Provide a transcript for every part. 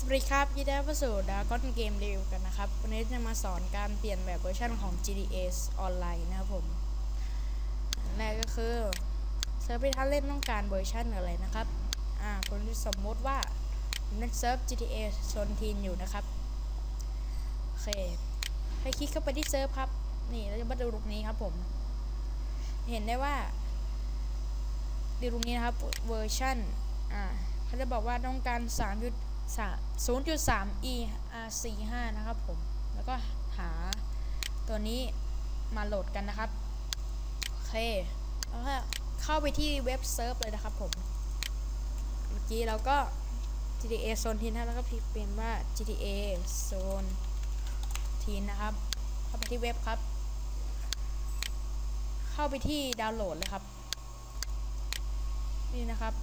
สวัสดีครับยินดีต้อนรับสู่ดากอนเกมรีวิวกันนะครับ วันนี้จะมาสอนการเปลี่ยนแบบเวอร์ชันของ GTA ออนไลน์นะครับผมแรกก็คือเซิร์ฟที่ท่านเล่นต้องการเวอร์ชันอะไรนะครับ อ่าคนที่สมมติว่าผมเล่นเซิร์ฟ GTA โซนทีนอยู่นะครับ โอเค ให้คลิกเข้าไปที่เซิร์ฟครับ นี่เราจะมาดูตรงนี้ครับผม เห็นได้ว่าดูตรงนี้นะครับเวอร์ชันอ่าเขาจะบอกว่าต้องการ 3 ยุด0.3 e r45 นะครับผม แล้วก็หาตัวนี้มาโหลดกันนะครับ โอเค แล้วก็เข้าไปที่เว็บเซิร์ฟเลยนะครับผม เมื่อกี้เราก็ GTA Zone ทีนแล้วก็พิมพ์เป็นว่า GTA Zone ทีนนะครับ เข้าไปที่เว็บครับ เข้าไปที่ดาวน์โหลดเลยครับ นี่นะครับ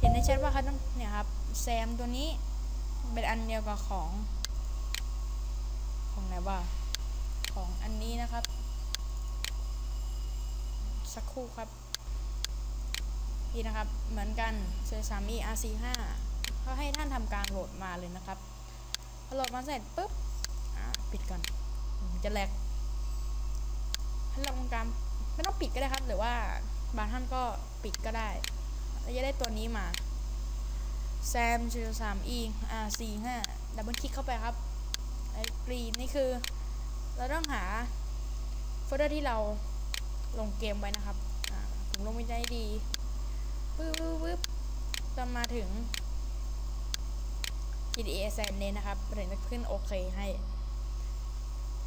เห็นในแชทว่าเขาต้องเนี่ยครับแซมตัวนี้เป็นอันเดียวกับของ ของไหนว่าของอันนี้นะครับ สักครู่ครับนี่นะครับเหมือนกันเซอร์สามี RC5 เขาให้ท่านทำการโหลดมาเลยนะครับพอโหลดมาเสร็จปุ๊บปิดก่อนมันจะแหลกท่านลองการไม่ต้องปิดก็ได้ครับ หรือว่าบางท่านก็ปิดก็ได้ เราจะได้ตัวนี้มาแซมชูสามอีอ่าสี่ห้าดับเบิลคลิกเข้าไปครับไอ้กรีนนี่คือ เราต้องหาโฟลเดอร์ที่เราลงเกมไว้นะครับอ่าผมลงไม่ได้ดีปึ๊บปึ๊บปึ๊บจนมาถึง GTA San เนนะครับถึงจะขึ้นโอเคให้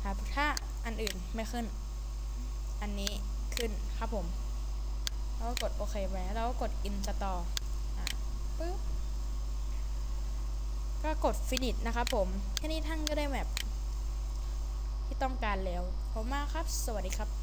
ครับถ้าอันอื่นไม่ขึ้น อันนี้ขึ้นครับผม แล้วก็กดโอเคไปแล้วก็กด install อะปึ๊บก็กด finish นะครับผม แค่นี้ท่านก็ได้แบบที่ต้องการแล้ว ขอบมากครับ สวัสดีครับ